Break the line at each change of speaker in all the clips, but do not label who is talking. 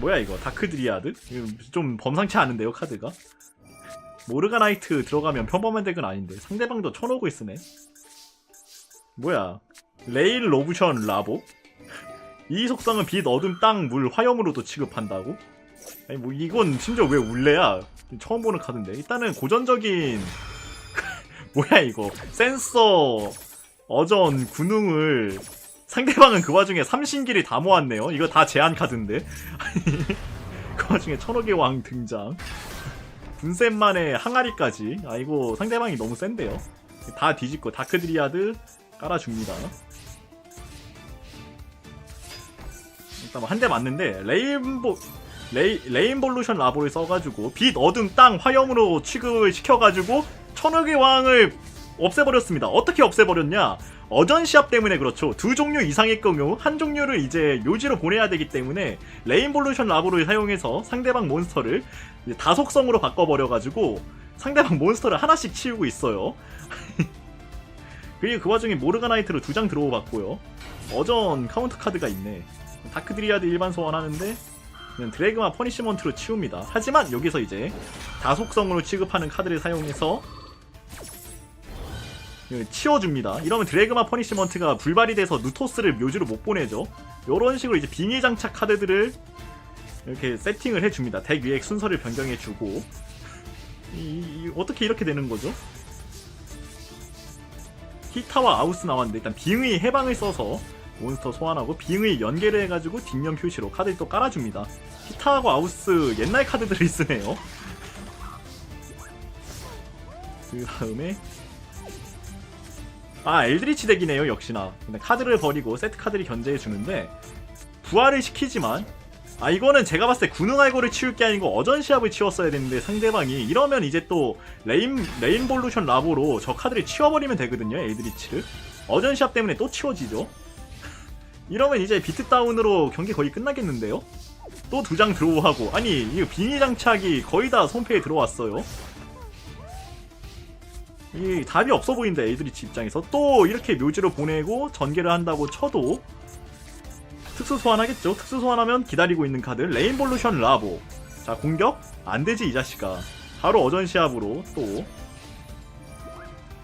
뭐야 이거 다크 드리아드? 이거 좀 범상치 않은데요 카드가? 모르가나이트 들어가면 평범한 덱은 아닌데 상대방도 쳐놓고 있으네 뭐야 레일 로브션 라보? 이 속성은 빛, 어둠, 땅, 물, 화염으로도 취급한다고? 아니 뭐 이건 심지어 왜 울레야? 처음 보는 카드인데 일단은 고전적인 뭐야 이거 센서 어전 군웅을 상대방은 그 와중에 삼신기를 다 모았네요. 이거 다 제한 카드인데. 그 와중에 천억의 왕 등장. 분센만에 항아리까지. 아 이거 상대방이 너무 센데요. 다 뒤집고 다크드리아드 깔아줍니다. 일단 뭐 한 대 맞는데 레인보 레이, 레인볼루션 라보를 써가지고 빛, 어둠, 땅, 화염으로 취급을 시켜가지고 천억의 왕을 없애버렸습니다. 어떻게 없애버렸냐? 어전 시합 때문에 그렇죠. 두 종류 이상의 경우 한 종류를 이제 묘지로 보내야 되기 때문에 레인볼루션 라보를 사용해서 상대방 몬스터를 다속성으로 바꿔버려가지고 상대방 몬스터를 하나씩 치우고 있어요. 그리고 그 와중에 모르가나이트를 두장 들어봤고요. 어전 카운터 카드가 있네. 다크드리아드 일반 소환하는데 그냥 드래그만 퍼니시먼트로 치웁니다. 하지만 여기서 이제 다속성으로 취급하는 카드를 사용해서 치워줍니다. 이러면 드래그마 퍼니시먼트가 불발이 돼서 누토스를 묘지로 못 보내죠. 이런 식으로 이제 빙의 장착 카드들을 이렇게 세팅을 해줍니다. 덱 위에 순서를 변경해주고 이, 이- 어떻게 이렇게 되는 거죠? 히타와 아우스 나왔는데 일단 빙의 해방을 써서 몬스터 소환하고 빙의 연계를 해가지고 뒷면 표시로 카드를 또 깔아줍니다. 히타하고 아우스 옛날 카드들을 쓰네요. 그 다음에 아 엘드리치 덱이네요 역시나. 근데 카드를 버리고 세트 카드를 견제해 주는데 부활을 시키지만 아 이거는 제가 봤을 때 군웅 알고를 치울 게 아니고 어전 시합을 치웠어야 되는데 상대방이 이러면 이제 또 레인 레인볼루션 라보로 저 카드를 치워버리면 되거든요 엘드리치를. 어전 시합 때문에 또 치워지죠. 이러면 이제 비트 다운으로 경기 거의 끝나겠는데요? 또 두장 드로우하고. 아니 이거 빙의 장착이 거의 다 손패에 들어왔어요 이 답이 없어 보인다 에이드리치 입장에서. 또 이렇게 묘지로 보내고 전개를 한다고 쳐도 특수 소환하겠죠. 특수 소환하면 기다리고 있는 카드 레인볼루션 라보. 자 공격? 안되지 이 자식아. 바로 어전 시합으로 또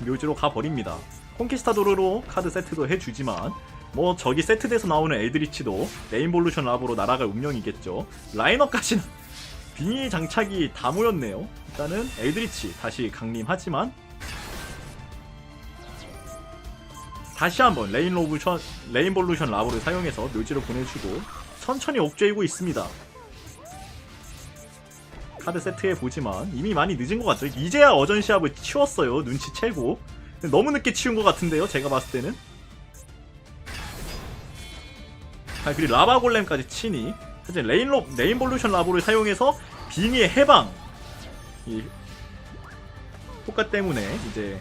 묘지로 가버립니다. 콘키스타도르로 카드 세트도 해주지만 뭐 저기 세트돼서 나오는 에드리치도 레인볼루션 라보로 날아갈 운명이겠죠. 라인업까지는 빙의 장착이 다 모였네요. 일단은 에드리치 다시 강림하지만 다시 한번 레인 로브션 레인볼루션 라보를 사용해서 묘지로 보내주고 천천히 옥죄이고 있습니다. 카드 세트해 보지만 이미 많이 늦은 것 같죠. 이제야 어전 시합을 치웠어요. 눈치채고 너무 늦게 치운 것 같은데요. 제가 봤을 때는. 아 그리고 라바 골렘까지 치니 사실 레인로 레인볼루션 라보를 사용해서 빙의 해방 이 효과 때문에 이제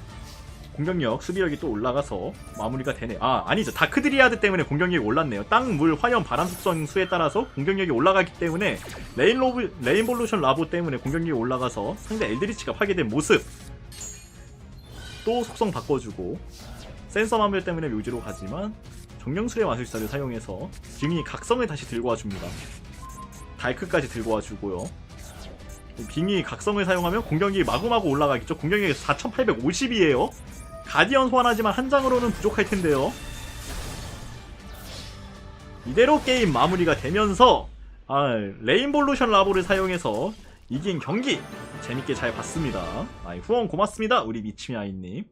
공격력, 수비력이 또 올라가서 마무리가 되네. 아, 아니죠. 다크드리아드 때문에 공격력이 올랐네요. 땅, 물, 화염, 바람 속성 수에 따라서 공격력이 올라가기 때문에 레인 로브, 레인볼루션 라보 때문에 공격력이 올라가서 상대 엘드리치가 파괴된 모습. 또 속성 바꿔주고 센서 마물 때문에 묘지로 가지만 정령술의 마술사를 사용해서 빙이 각성을 다시 들고 와줍니다. 다이크까지 들고 와주고요. 빙이 각성을 사용하면 공격력이 마구마구 올라가겠죠. 공격력이 4850이에요. 가디언 소환하지만 한 장으로는 부족할 텐데요. 이대로 게임 마무리가 되면서 아, 레인볼루션 라보를 사용해서 이긴 경기 재밌게 잘 봤습니다. 아, 후원 고맙습니다. 우리 미치미 아이님.